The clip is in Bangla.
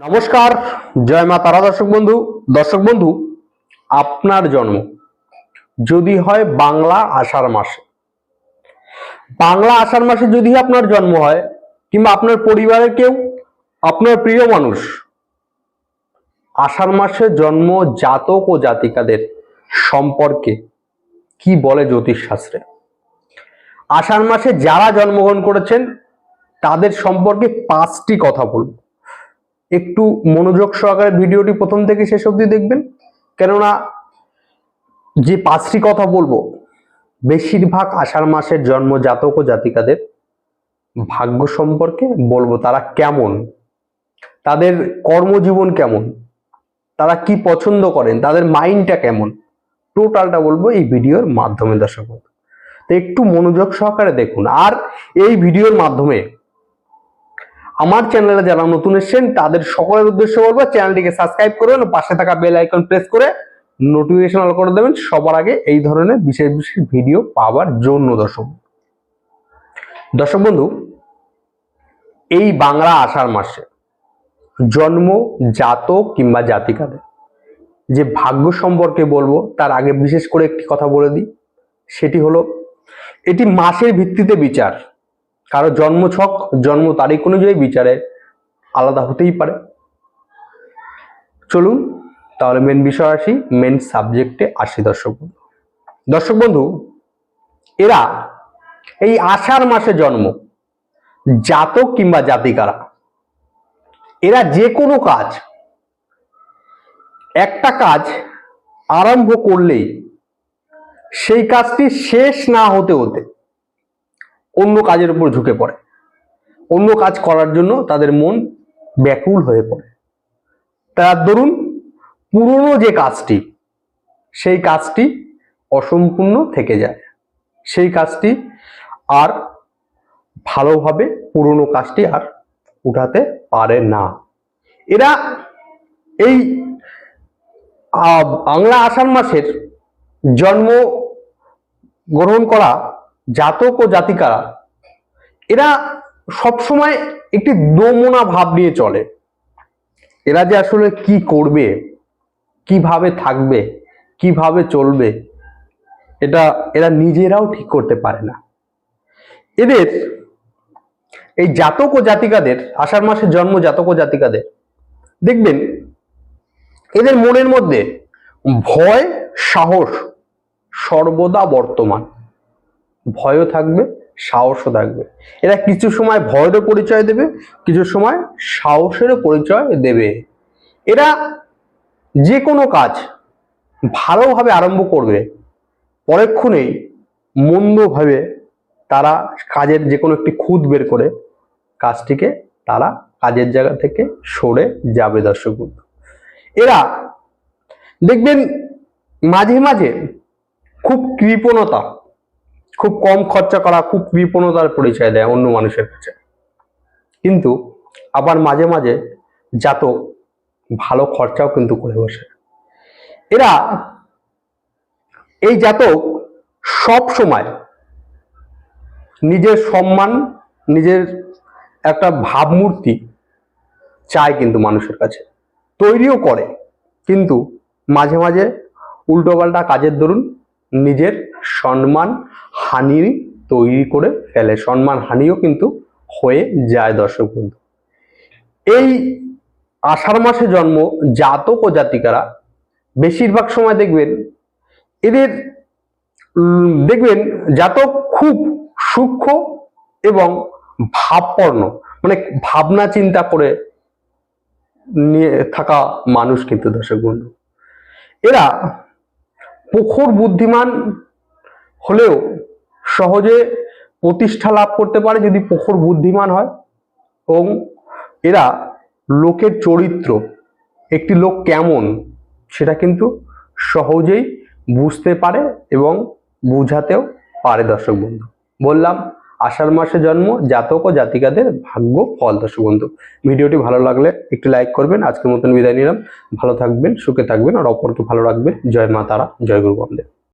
নমস্কার, জয় মা তারা দর্শক বন্ধু। দর্শক বন্ধু, আপনার জন্ম যদি হয় বাংলা আষাঢ় মাসে। বাংলা আষাঢ় মাসে যদি আপনার জন্ম হয়, কিংবা আপনার পরিবারের কেউ, আপনার প্রিয় মানুষ, আষাঢ় মাসে জন্ম জাতক ও জাতিকাদের সম্পর্কে কি বলে জ্যোতিষ শাস্ত্রে আষাঢ় মাসে যারা জন্মগ্রহণ করেছেন, তাদের সম্পর্কে পাঁচটি কথা বলব। একটু মনোযোগ সহকারে ভিডিওটি প্রথম থেকে শেষ অবধি দেখবেন। কেননা যে পাঁচটি কথা বলব, বেশিরভাগ আষাঢ় মাসের জন্ম জাতক ও জাতিকাদের ভাগ্য সম্পর্কে বলব তারা কেমন, তাদের কর্মজীবন কেমন, তারা কি পছন্দ করেন, তাদের মাইন্ডটা কেমন, টোটালটা বলব এই ভিডিওর মাধ্যমে দর্শক তো একটু মনোযোগ সহকারে দেখুন। আর এই ভিডিওর মাধ্যমে আমার চ্যানেলে যারা নতুন এসেছেন, তাদের সকলের উদ্দেশ্য বলব চ্যানেলটিকে সাবস্ক্রাইব করবেন ও পাশে থাকা বেল আইকন প্রেস করে নোটিফিকেশন অল করে দেবেন। সবার আগে এই ধরনের বিশেষ বিশেষ ভিডিও পাওয়ার জন্য দর্শক। দর্শক বন্ধু, এই বাংলা আষাঢ় মাসে জন্ম, জাতক কিংবা জাতিকাদের যে ভাগ্য সম্পর্কে বলব, তার আগে বিশেষ করে একটি কথা বলে দিই, সেটি হলো, এটি মাসের ভিত্তিতে বিচার। কারও জন্মছক জন্ম তারিখ অনুযায়ী বিচারে আলাদা হতেই পারে। চলুন, তাহলে মেন বিষয় আসি মেন সাবজেক্টে আসি দর্শক বন্ধু। দর্শক বন্ধু, এরা এই আষাঢ় মাসে জন্ম, জাতক কিংবা জাতিকারা, এরা যে কোনো কাজ, একটা কাজ আরম্ভ করলেই সেই কাজটি শেষ না হতে হতে অন্য কাজের উপর ঝুঁকে পড়ে। অন্য কাজ করার জন্য তাদের মন ব্যাকুল হয়ে পড়ে। তার দরুন পুরনো যে কাজটি, সেই কাজটি অসম্পূর্ণ থেকে যায়। সেই কাজটি আর ভালোভাবে পুরনো কাজটি আর উঠাতে পারে না। এরা এই বাংলা আষাঢ় মাসের জন্ম গ্রহণ করা জাতক ও জাতিকারা, এরা সবসময় একটি দোমনা ভাব নিয়ে চলে। এরা যে আসলে কি করবে, কীভাবে থাকবে, কীভাবে চলবে, এটা এরা নিজেরাও ঠিক করতে পারে না। এদের, এই জাতক ও জাতিকাদের, আষাঢ় মাসে জন্ম জাতক ও জাতিকাদের, দেখবেন এদের মনের মধ্যে ভয়, সাহস সর্বদা বর্তমান। ভয়ও থাকবে, সাহসও থাকবে এরা কিছু সময় ভয়েরও পরিচয় দেবে, কিছু সময় সাহসেরও পরিচয় দেবে এরা যে কোনো কাজ ভালোভাবে আরম্ভ করবে পরক্ষণেই মন্দভাবে তারা কাজের যে কোনো একটি খুঁত বের করে কাজটিকে তারা কাজের জায়গা থেকে সরে যাবে দর্শক। এরা দেখবেন মাঝে মাঝে খুব কৃপণতা খুব কম খরচা করা, খুব কৃপণতার পরিচয় দেয় অন্য মানুষের কাছে। কিন্তু আবার মাঝে মাঝে জাতক ভালো খরচাও কিন্তু করে বসে। এরা এই জাতক সব সময় নিজের সম্মান, নিজের একটা ভাবমূর্তি চায় কিন্তু মানুষের কাছে। তৈরিও করে, কিন্তু মাঝে মাঝে উল্টোপাল্টা কাজের দরুন নিজের সম্মান হানি তৈরি করে ফেলে। সম্মান হানিও কিন্তু হয়ে যায় দর্শক বন্ধু। এই আষাঢ় মাসে জন্ম জাতক ও জাতিকারা। বেশিরভাগ সময় দেখবেন এদের দেখবেন জাতক খুব সূক্ষ্ম এবং ভাবপর্ণ। মানে ভাবনা চিন্তা করে নিয়ে থাকা মানুষ কিন্তু দর্শক বন্ধু। এরা প্রখর বুদ্ধিমান হলেও সহজে প্রতিষ্ঠা লাভ করতে পারে যদি প্রখর বুদ্ধিমান হয়। এবং এরা লোকের চরিত্র, একটি লোক কেমন সেটা কিন্তু সহজেই বুঝতে পারে এবং বুঝাতেও পারে দর্শক বন্ধু। বললাম আষাঢ় মাসে জন্ম, জাতক ও জাতিকাদের ভাগ্য ফল দর্শক বন্ধু। ভিডিওটি ভালো লাগলে একটি লাইক করবেন, আজকের মতন বিদায় নিলাম। ভালো থাকবেন, সুখে থাকবেন, আর অপরকে ভালো রাখবেন। জয় মা তারা, জয় গুরু